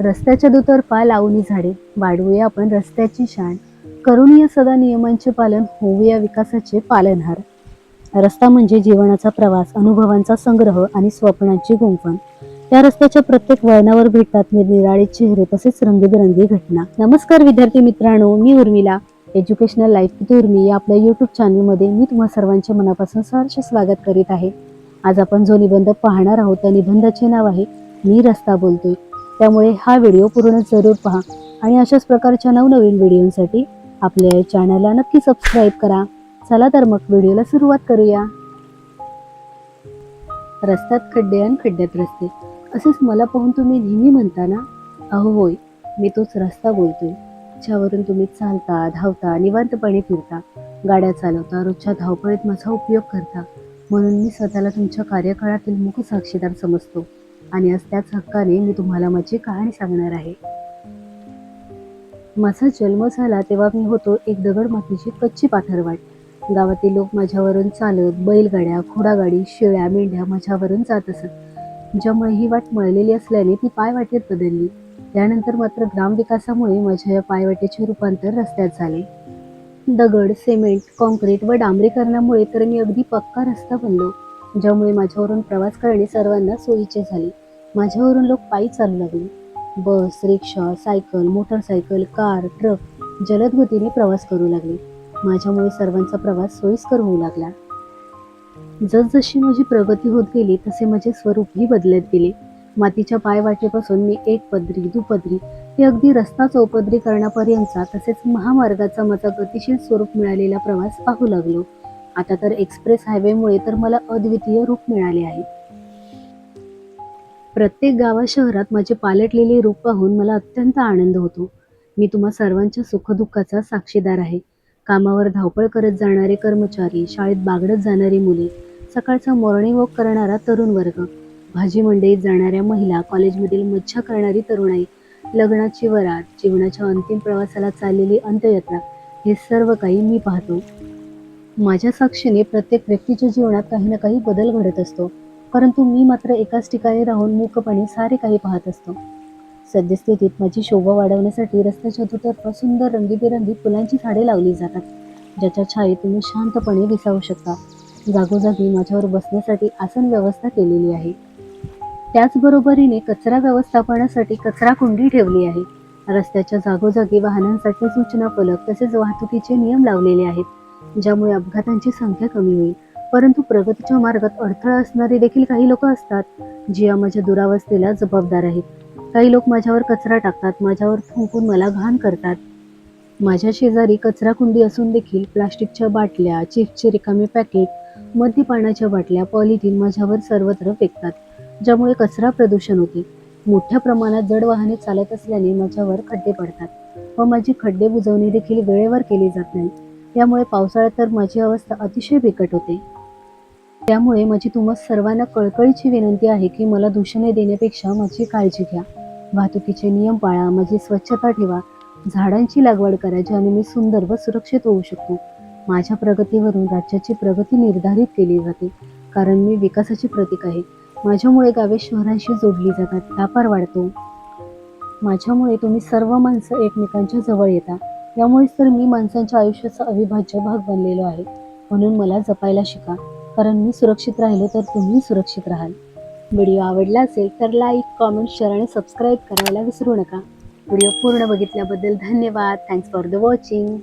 रस्त्याच्या दुतर्फा लावणी झाडे. वाढवूया आपण रस्त्याची शान. करुणीय सदा नियमांचे पालन होऊया विकासाचे पालनहार. रस्ता म्हणजे जीवनाचा प्रवास अनुभवांचा संग्रह आणि स्वप्नांची गुंफण. त्या रस्त्याच्या प्रत्येक वळणावर भेटतात निरनिराळे चेहरे तसेच रंगीबेरंगी घटना. नमस्कार विद्यार्थी मित्रांनो मी Urmila. Educational life with Urmi या आपल्या यूट्यूब चॅनलमध्ये मी तुम्हा सर्वांचे मनापासून सहर्ष स्वागत करीत आहे. आज आपण जो निबंध पाहणार आहोत त्या निबंधाचे नाव आहे मी रस्ता बोलतोय. त्यामुळे हा व्हिडिओ पूर्ण जरूर पहा आणि अशाच प्रकारच्या नवनवीन व्हिडिओसाठी आपल्या चॅनलला नक्की सबस्क्राईब करा. चला तर मग व्हिडिओला सुरुवात करूया. रस्त्यात खड्डे आणि खड्ड्यात रस्ते. असेच मला पाहून तुम्ही नेहमी म्हणता ना अहो होय मी तोच रस्ता बोलतोय. ज्यावरून तुम्ही चालता धावता निवांतपणे फिरता गाड्या चालवता रोजच्या धावपळीत माझा उपयोग करता. म्हणून मी स्वतःला तुमच्या कार्यकाळातील मुख साक्षीदार समजतो. आणि आज त्याच हक्काने मी तुम्हाला माझी कहाणी सांगणार आहे. माझा जन्म झाला तेव्हा मी होतो एक दगड मातीची कच्ची पाथरवाट गावातील लोक माझ्यावरून चालत बैलगाड्या घोडागाडी शेळ्या मेंढ्या माझ्यावरून जात असत. ज्यामुळे ही वाट मळलेली असल्याने ती पायवाटेत बदलली. त्यानंतर मात्र ग्रामविकासामुळे माझ्या या पायवाटेचे रूपांतर रस्त्यात झाले. दगड सिमेंट कॉन्क्रीट व डांबरीकरणामुळे तर मी अगदी पक्का रस्ता बनलो ज्यामुळे माझ्यावरून प्रवास करणे सर्वांना सोयीचे झाले. माझ्यावरून लोक पायी चालू लागले. Bus rickshaw cycle motorcycle car truck जलद गतीने प्रवास करू लागले. माझ्यामुळे सर्वांचा प्रवास सोयीस्कर होऊ लागला. जसजशी माझी प्रगती होत गेली तसे माझे स्वरूपही बदलत गेले. मातीच्या पायवाटेपासून मी एक पदरी दुपदरी ते अगदी रस्ता चौपदरीकरणापर्यंतचा तसेच महामार्गाचा माझा गतिशील स्वरूप मिळालेला प्रवास पाहू लागलो. आता तर एक्सप्रेस हायवेमुळे तर मला अद्वितीय रूप मिळाले आहे. प्रत्येक गावा शहरात माझे पालटलेले रूप पाहून मला अत्यंत आनंद होतो. मी तुम्हा सर्वांच्या सुखदुःखाचा साक्षीदार आहे. कामावर धावपळ करत जाणारे कर्मचारी शाळेत बागडत जाणारी मुले सकाळचा मॉर्निंग वॉक करणारा तरुण वर्ग भाजी मंडईत जाणाऱ्या महिला कॉलेजमधील मज्जा करणारी तरुणाई लग्नाची वरात जीवनाच्या अंतिम प्रवासाला चाललेली अंत्ययात्रा हे सर्व काही मी पाहतो. माझ्या साक्षीने प्रत्येक व्यक्तीच्या जीवनात काही ना काही बदल घडत असतो. परंतु मी मात्र एकाच ठिकाणी राहून मूकपणे सारे काही पाहत असतो. सद्यस्थितीत माझी शोभा वाढवण्यासाठी रस्त्याच्या दुतर्फा सुंदर रंगीबेरंगी फुलांची झाडे लावली जातात ज्याच्या छायेत तुम्ही शांतपणे विसावू शकता. जागोजागी माझ्यावर बसण्यासाठी आसन व्यवस्था केलेली आहे. त्याचबरोबरीने कचरा व्यवस्थापनासाठी कचरा कुंडी ठेवली आहे. रस्त्याच्या जागोजागी वाहनांसाठी सूचना फलक तसेच वाहतुकीचे नियम लावलेले आहेत ज्यामुळे अपघातांची संख्या कमी होईल. परंतु प्रगतीच्या मार्गात अडथळा असणारे देखील काही लोक असतात जे या माझ्या दुरावस्थेला जबाबदार आहेत. काही लोक माझ्यावर कचरा टाकतात माझ्यावर थुंकून मला घाण करतात. माझ्या शेजारी कचरा कुंडी असून देखील प्लास्टिकच्या बाटल्या चिप्सचे रिकामे पॅकेट मद्यपानाच्या बाटल्या पॉलिथिन माझ्यावर सर्वत्र फेकतात ज्यामुळे कचरा प्रदूषण होते. मोठ्या प्रमाणात जड वाहने चालत असल्याने माझ्यावर खड्डे पडतात व माझी खड्डे बुजवणी देखील वेळेवर केली जात नाही. त्यामुळे पावसाळ्यात तर माझी अवस्था अतिशय बिकट होते. त्यामुळे माझी तुम्हा सर्वांना कळकळीची विनंती आहे की मला दूषणे देण्यापेक्षा माझी काळजी घ्या. वाहतुकीचे नियम पाळा माझी स्वच्छता ठेवा. झाडांची लागवड करा ज्याने मी सुंदर व सुरक्षित होऊ शकतो. माझ्या प्रगतीवरून राज्याची प्रगती निर्धारित केली जाते कारण मी विकासाचे प्रतीक आहे. माझ्यामुळे गावे शहरांशी जोडली जातात व्यापार वाढतो. माझ्यामुळे तुम्ही सर्व माणसं एकमेकांच्या जवळ येता. यामुळेच तर मी माणसांच्या आयुष्याचा अविभाज्य भाग बनलेलो आहे. म्हणून मला जपायला शिका. कारण मी सुरक्षित राहिलो तर तुम्ही सुरक्षित राहाल. व्हिडिओ आवडला असेल तर लाईक कॉमेंट शेअर आणि सबस्क्राईब करायला विसरू नका. व्हिडिओ पूर्ण बघितल्याबद्दल धन्यवाद. Thanks for the watching